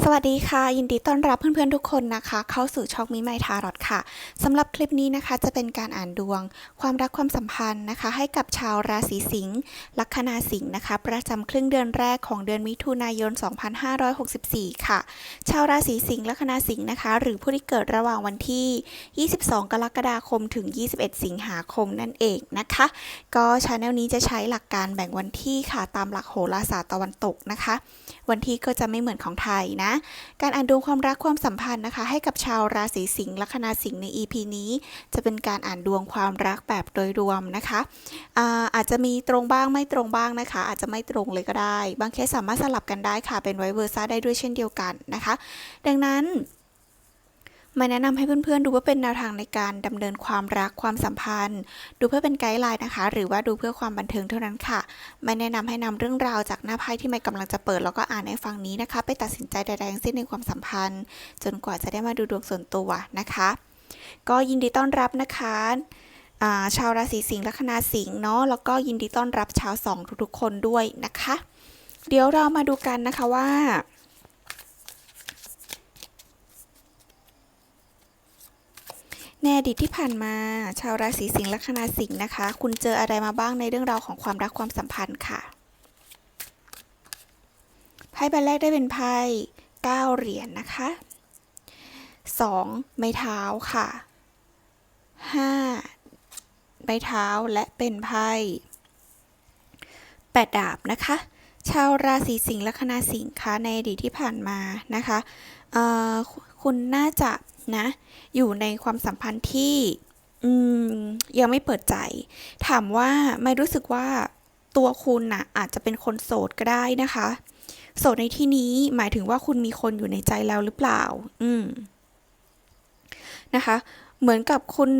สวัสดีค่ะ ยินดีต้อนรับเพื่อนๆทุกคนนะคะ เข้าสู่ช่องมิไมทารอดค่ะสำหรับคลิปนี้นะคะจะเป็นการอ่านดวง ความรักความสัมพันธ์นะคะ ให้กับชาวราศีสิงห์ลัคนาสิงห์นะคะ ประจำครึ่งเดือนแรกของเดือนมิถุนายน 2564 ค่ะ ชาวราศีสิงห์ลัคนาสิงห์นะคะ หรือผู้ที่เกิดระหว่างวันที่ 22 กรกฎาคมถึง 21 สิงหาคมนั่นเองนะคะ ก็ชาแนลนี้จะใช้หลักการแบ่งวันที่ค่ะตามหลักโหราศาสตร์ตะวันตกนะคะ วันที่ก็จะไม่เหมือนของไทยนะการอ่านดวงความรักความสัมพันธ์นะคะ ให้กับชาวราศีสิงห์ลัคนาสิงห์ใน EP นี้ จะเป็นการอ่านดวงความรักแบบโดยรวมนะคะอาอาจจะมีตรงบ้างไม่ตรงบ้างนะคะ อาจจะไม่ตรงเลยก็ได้ บางเคสสามารถสลับกันได้ค่ะเป็นไวเวอร์ซ่าได้ด้วยเช่นเดียวกันนะคะ ดังนั้น มาแนะนำให้เพื่อนๆ ดูว่าเป็นแนวทางในการดำเนินความรักความสัมพันธ์ ดูเพื่อเป็นไกด์ไลน์นะคะ หรือว่าดูเพื่อความบันเทิงเท่านั้นค่ะ ไม่แนะนำให้นำเรื่องราวจากหน้าไพ่ที่ไม่กำลังจะเปิดแล้วก็อ่านให้ฟังนี้นะคะ ไปตัดสินใจใดๆทั้งสิ้นในความสัมพันธ์ จนกว่าจะได้มาดูดวงส่วนตัวนะคะ ก็ยินดีต้อนรับนะคะาชาวราศีสิงห์ลัคนาสิงห์เนาะแล้วก็ยินดีต้อนรับชาวสองทุกๆคนด้วยนะคะ เดี๋ยวเรามาดูกันนะคะว่า ในอดีตที่ผ่านมา ชาวราศีสิงห์ลัคนาสิงห์นะคะ คุณเจออะไรมาบ้างในเรื่องราวของความรักความสัมพันธ์ค่ะไพ่ใบแรกได้เป็นไพ่เก้าเหรียญนะคะสองไม้เท้าค่ะห้าไม้เท้าและเป็นไพ่แปดดาบนะคะ ชาวราศีสิงห์ลัคนาสิงห์คะในอดีตที่ผ่านมานะคะ คุณน่าจะนะ อยู่ในความสัมพันธ์ที่อืมยังไม่เปิดใจ ถามว่าไม่รู้สึกว่าตัวคุณน่ะอาจจะเป็นคนโสดก็ได้นะคะ โสดในที่นี้หมายถึงว่าคุณมีคนอยู่ในใจแล้วหรือเปล่า อืม นะคะ เหมือนกับคุณ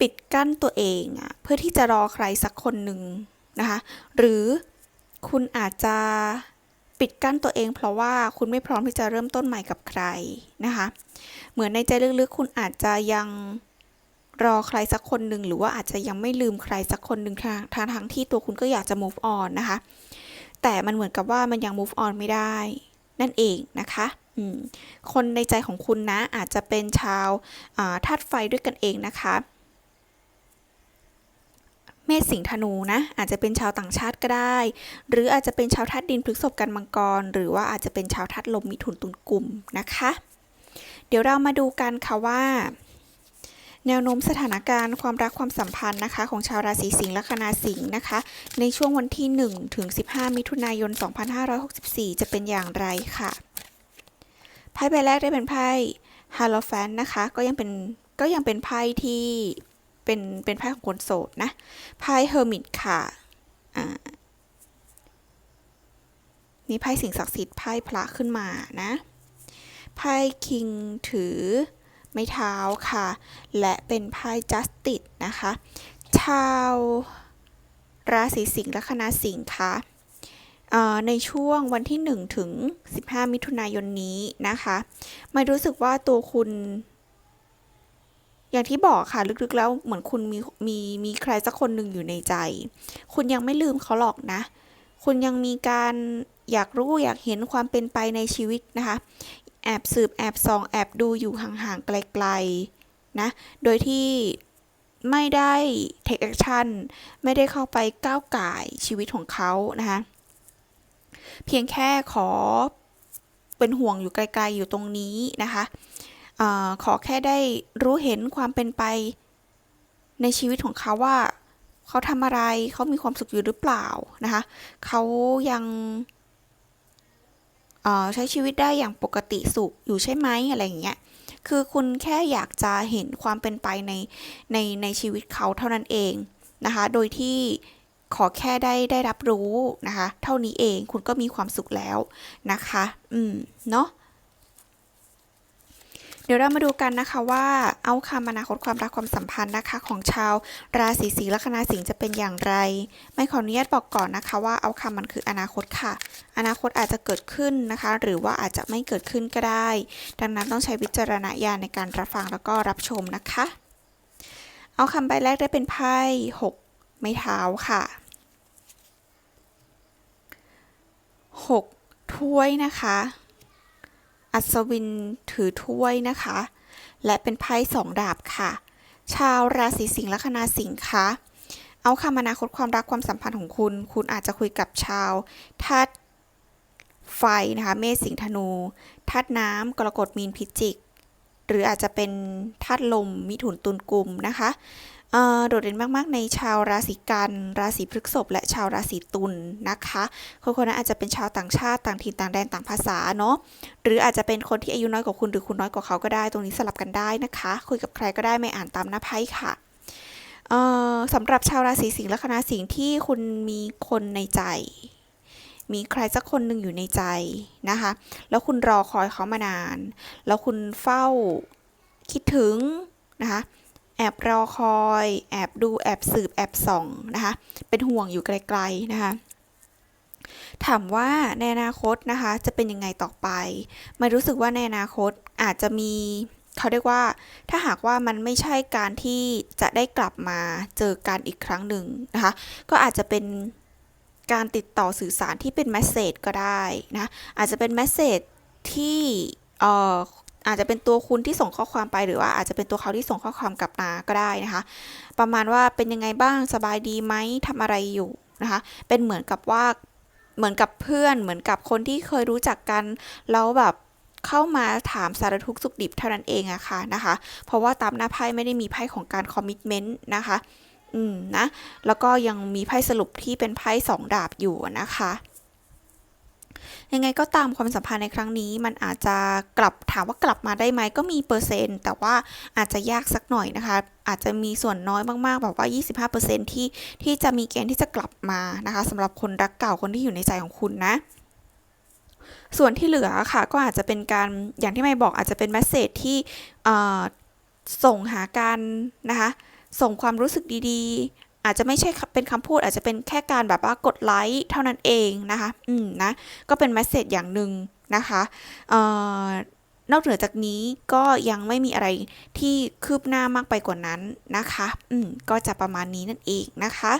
ปิดกั้นตัวเองอะเพื่อที่จะรอใครสักคนหนึ่งนะคะ หรือคุณอาจจะ ปิดกั้นตัวเอง เพราะว่าคุณไม่พร้อมที่จะเริ่มต้นใหม่กับใครนะคะ เหมือนในใจลึกๆ คุณอาจจะยังรอใครสักคนหนึ่งหรือว่าอาจจะยังไม่ลืมใครสักคนหนึ่งทางทางทั้งที่ตัวคุณก็อยากจะ move on นะคะ แต่มันเหมือนกับว่ามันยัง move on ไม่ได้ นั่นเองนะคะคนในใจของคุณนะอาจจะเป็นชาวธาตุไฟด้วยกันเองนะคะ เมษสิงห์ธนูนะอาจจะเป็นชาวต่างชาติก็ได้ หรืออาจจะเป็นชาวธาตุดินพฤกษภกันมังกร หรือว่าอาจจะเป็นชาวธาตุลมมิถุนตุลกลุ่มนะคะ เดี๋ยวเรามาดูกันค่ะว่า แนวโน้มสถานการณ์ความรักความสัมพันธ์นะคะ ของชาวราศีสิงห์และคนาสิงห์นะคะ ในช่วงวันที่ 1 ถึง 15 มิถุนายน 2564 จะเป็นอย่างไรค่ะไพ่ใบแรกได้เป็นไพ่ฮาโลแฟนนะคะก็ยังเป็นก็ยังเป็นไพ่ที่ เป็นเป็นไพ่ของคนโสดนะไพ่เฮอร์มิตค่ะอ่านี่ไพ่สิ่งศักดิ์สิทธิ์ไพ่พระขึ้นมานะไพ่คิงถือไม้เท้าค่ะ และเป็นไพ่จัสติสนะคะ ชาวราศีสิงห์และคณะสิงห์ค่ะในช่วงวันที่ 1 ถึง 15 มิถุนายนนี้นะคะ ไม่รู้สึกว่าตัวคุณ อย่างที่บอกค่ะลึกๆแล้วเหมือนคุณมีมีมีใครสักคนหนึ่งอยู่ในใจ คุณยังไม่ลืมเขาหรอกนะ คุณยังมีการอยากรู้อยากเห็นความเป็นไปในชีวิตนะคะ แอบสืบแอบส่องแอบดูอยู่ห่างๆไกลๆนะ โดยที่ไม่ได้ take action ไม่ได้เข้าไปก้าวไก่ชีวิตของเขานะคะ เพียงแค่ขอเป็นห่วงอยู่ไกลๆอยู่ตรงนี้นะคะ อขอแค่ได้รู้เห็นความเป็นไป ในชีวิตของเขาว่าเขาทำอะไรเขามีความสุขอยู่หรือเปล่านะคะเขายังใช้ชีวิตได้อย่างปกติสุขอยู่ใช่ไหมอะไรอย่างเงี้ยคือคุณแค่อยากจะเห็นความเป็นไปในในในชีวิตเขาเท่านั้นเองนะคะ โดยที่ขอแค่ได้ได้รับรู้นะคะ เท่านี้เองคุณก็มีความสุขแล้วนะคะ อืม เนาะ เดี๋ยวเรามาดูกันนะคะว่าเอาคำอนาคตความรักความสัมพันธ์นะคะของชาวราศีสิงห์ลัคนาสิงห์จะเป็นอย่างไร ไม่ขออนุญาตบอกก่อนนะคะว่าเอาคำมันคืออนาคตค่ะ อนาคตอาจจะเกิดขึ้นนะคะ หรือว่าอาจจะไม่เกิดขึ้นก็ได้ ดังนั้นต้องใช้วิจารณญาณในการรับฟังแล้วก็รับชมนะคะ เอาคำใบแรกได้เป็นไพ่หกไม้เท้าค่ะ6ถถ้วยนะคะ อัศวินถือถ้วยนะคะ และเป็นไพ่สองดาบค่ะ ชาวราศีสิงห์ลัคนาสิงห์คะเอาคำอนาคตความรักความสัมพันธ์ของคุณ คุณอาจจะคุยกับชาวธาตุไฟนะคะ เมษสิงห์ธนูธาตุน้ำกรกฎมีนพิจิก หรืออาจจะเป็นธาตุลมมิถุนตุลกุมนะคะ โดดเด่นมากๆ ในชาวราศีกัน ราศีพฤษภและชาวราศีตุลนะคะคนคนนั้นอาจจะเป็นชาวต่างชาติต่างถิ่นต่างแดนต่างภาษาเนาะหรืออาจจะเป็นคนที่อายุน้อยกว่าคุณหรือคุณน้อยกว่าเขาก็ได้ ตรงนี้สลับกันได้นะคะ คุยกับใครก็ได้ไม่อ่านตามหน้าไพ่ค่ะเอ่อสำหรับชาวราศีสิงห์และคณะสิงห์ที่คุณมีคนในใจ มีใครสักคนหนึ่งอยู่ในใจนะคะ แล้วคุณรอคอยเขามานาน แล้วคุณเฝ้าคิดถึงนะคะ แอบรอคอย แอบดูแอบสืบแอบส่องนะคะ เป็นห่วงอยู่ไกลๆนะคะ ถามว่าในอนาคตนะคะจะเป็นยังไงต่อไปไม่รู้สึกว่าในอนาคตอาจจะมีเขาเรียกว่า ถ้าหากว่ามันไม่ใช่การที่จะได้กลับมาเจอกันอีกครั้งหนึ่งนะคะ ก็อาจจะเป็นการติดต่อสื่อสารที่เป็นแมสเซจก็ได้นะ อาจจะเป็นแมสเซจที่เอาจจะเป็นตัวคุณที่ส่งข้อความไปหรือว่าอาจจะเป็นตัวเขาที่ส่งข้อความกลับมาก็ได้นะคะ ประมาณว่าเป็นยังไงบ้างสบายดีไหมทำอะไรอยู่นะคะ เป็นเหมือนกับว่าเหมือนกับเพื่อนเหมือนกับคนที่เคยรู้จักกันแล้วแบบเข้ามาถามสารทุกสุขดิบเท่านั้นเองอะค่ะนะคะ เพราะว่าตามหน้าไพ่ไม่ได้มีไพ่ของการคอมมิชเมนต์นะคะ อืมนะ แล้วก็ยังมีไพ่สรุปที่เป็นไพ่สองดาบอยู่นะคะ ยังไงก็ตามความสัมพันธ์ในครั้งนี้ มันอาจจะกลับถามว่ากลับมาได้ไหมก็มีเปอร์เซ็นต์ แต่ว่าอาจจะยากสักหน่อยนะคะ อาจจะมีส่วนน้อยมากๆ แบบว่า 25%ที่ที่จะมีเกณฑ์ที่จะกลับมานะคะสำหรับคนรักเก่าคนที่อยู่ในใจของคุณนะส่วนที่เหลือค่ะก็อาจจะเป็นการอย่างที่ไม่บอกอาจจะเป็นแมสเซจที่ส่งหากันนะคะ ส่งความรู้สึกดีๆ อาจจะไม่ใช่เป็นคำพูด อาจจะเป็นแค่การแบบว่ากดไลค์เท่านั้นเองนะคะ อืมนะก็เป็นแมสเซจอย่างหนึ่งนะคะเอ่อนอกเหนือจากนี้ก็ยังไม่มีอะไรที่คืบหน้ามากไปกว่านั้นนะคะ อืมก็จะประมาณนี้นั่นเองนะคะ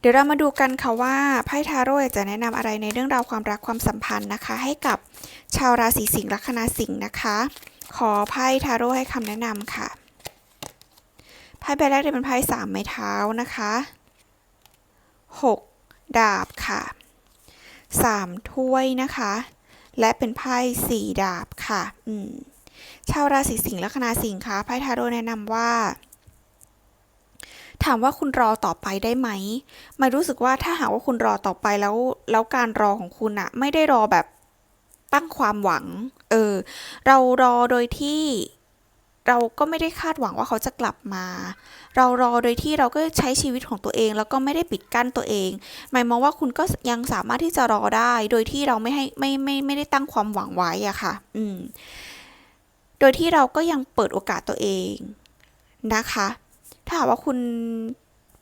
เดี๋ยวเรามาดูกันค่ะว่าไพ่ทาโร่จะแนะนำอะไรในเรื่องราวความรักความสัมพันธ์นะคะ ให้กับชาวราศีสิงห์ลัคนาสิงห์นะคะ ขอไพ่ทาโร่ให้คำแนะนำค่ะ ไพ่ใบแรกจะเป็นไพ่สามไม้เท้านะคะหกดาบค่ะสามถ้วยนะคะ และเป็นไพ่สี่ดาบค่ะ อืมชาวราศีสิงห์ลัคนาสิงห์คะไพ่ทาโร่แนะนำว่าถามว่าคุณรอต่อไปได้ไหมไม่รู้สึกว่าถ้าหากว่าคุณรอต่อไปแล้ว แล้วการรอของคุณอะไม่ได้รอแบบตั้งความหวัง เออ เรารอโดยที่ เราก็ไม่ได้คาดหวังว่าเขาจะกลับมา เรารอโดยที่เราก็ใช้ชีวิตของตัวเอง แล้วก็ไม่ได้ปิดกั้นตัวเอง หมายมองว่าคุณก็ยังสามารถที่จะรอได้ โดยที่เราไม่ให้ไม่ไม่ไม่ได้ตั้งความหวังไว้อะค่ะ อืม โดยที่เราก็ยังเปิดโอกาสตัวเองนะคะ ถ้าหากว่าคุณ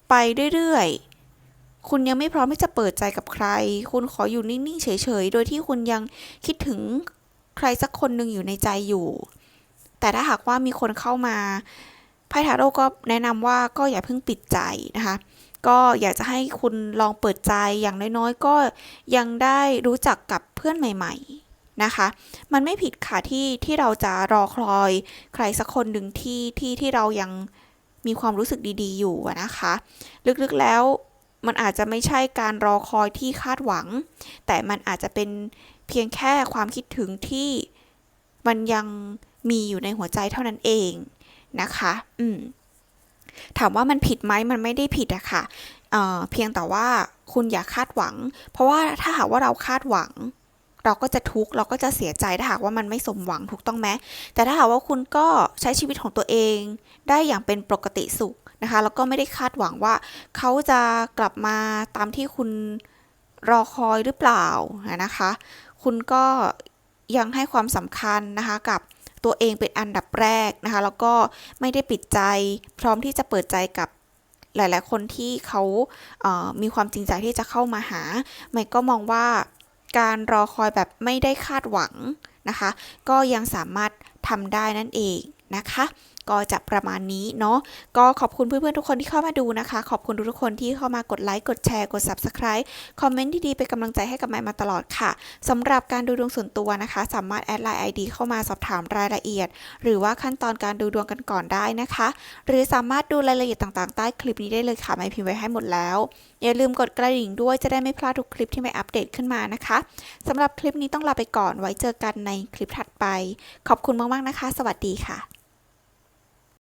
ไปเรื่อยๆ คุณยังไม่พร้อมที่จะเปิดใจกับใคร คุณขออยู่นิ่งๆ เฉยๆ โดยที่คุณยังคิดถึงใครสักคนหนึ่งอยู่ในใจอยู่ แต่ถ้าหากว่ามีคนเข้ามาไพ่ทาโร่ก็แนะนำว่าก็อย่าเพิ่งปิดใจนะคะ ก็อยากจะให้คุณลองเปิดใจอย่างน้อยๆก็ยังได้รู้จักกับเพื่อนใหม่ ๆนะคะ มันไม่ผิดค่ะที่ที่เราจะรอคอยใครสักคนหนึ่งที่ที่ที่เรายังมีความรู้สึกดีๆ อยู่นะคะ ลึกๆแล้วมันอาจจะไม่ใช่การรอคอยที่คาดหวัง แต่มันอาจจะเป็นเพียงแค่ความคิดถึงที่มันยัง มีอยู่ในหัวใจเท่านั้นเองนะคะ อืม ถามว่ามันผิดไหมมันไม่ได้ผิดอะค่ะเอ่อเพียงแต่ว่าคุณอย่าคาดหวัง เพราะว่าถ้าหากว่าเราคาดหวัง เราก็จะทุกข์เราก็จะเสียใจถ้าหากว่ามันไม่สมหวังถูกต้องไหมแต่ถ้าหากว่าคุณก็ใช้ชีวิตของตัวเอง ได้อย่างเป็นปกติสุขนะคะแล้วก็ไม่ได้คาดหวังว่า เขาจะกลับมาตามที่คุณรอคอยหรือเปล่านะคะ คุณก็ยังให้ความสำคัญนะคะกับ ตัวเองเป็นอันดับแรกนะคะ แล้วก็ไม่ได้ปิดใจ พร้อมที่จะเปิดใจกับหลาย ๆ คนที่เขาเมีความจริงใจที่จะเข้ามาหา ไม่ก็มองว่าการรอคอยแบบไม่ได้คาดหวังนะคะ ก็ยังสามารถทำได้นั่นเองนะคะ ก็จะประมาณนี้เนาะก็ขอบคุณเพื่อนๆทุกคนที่เข้ามาดูนะคะ ขอบคุณทุกๆคนที่เข้ามากดไลค์กดแชร์กด subscribe คอมเมนต์ดีๆเป็นกำลังใจให้กับไมมาตลอดค่ะสำหรับการดูดวงส่วนตัวนะคะ สามารถแอดไลน์ ID เข้ามาสอบถามรายละเอียด หรือว่าขั้นตอนการดูดวงกันก่อนได้นะคะ หรือสามารถดูรายละเอียดต่างๆ ใต้คลิปนี้ได้เลยค่ะไม่พิมพ์ไว้ให้หมดแล้ว อย่าลืมกดกระดิ่งด้วยจะได้ไม่พลาดทุกคลิปที่ไม่อัปเดตขึ้นมานะคะสำหรับคลิปนี้ต้องลาไปก่อนไว้เจอกันในคลิปถัดไป ขอบคุณมากๆนะคะ สวัสดีค่ะ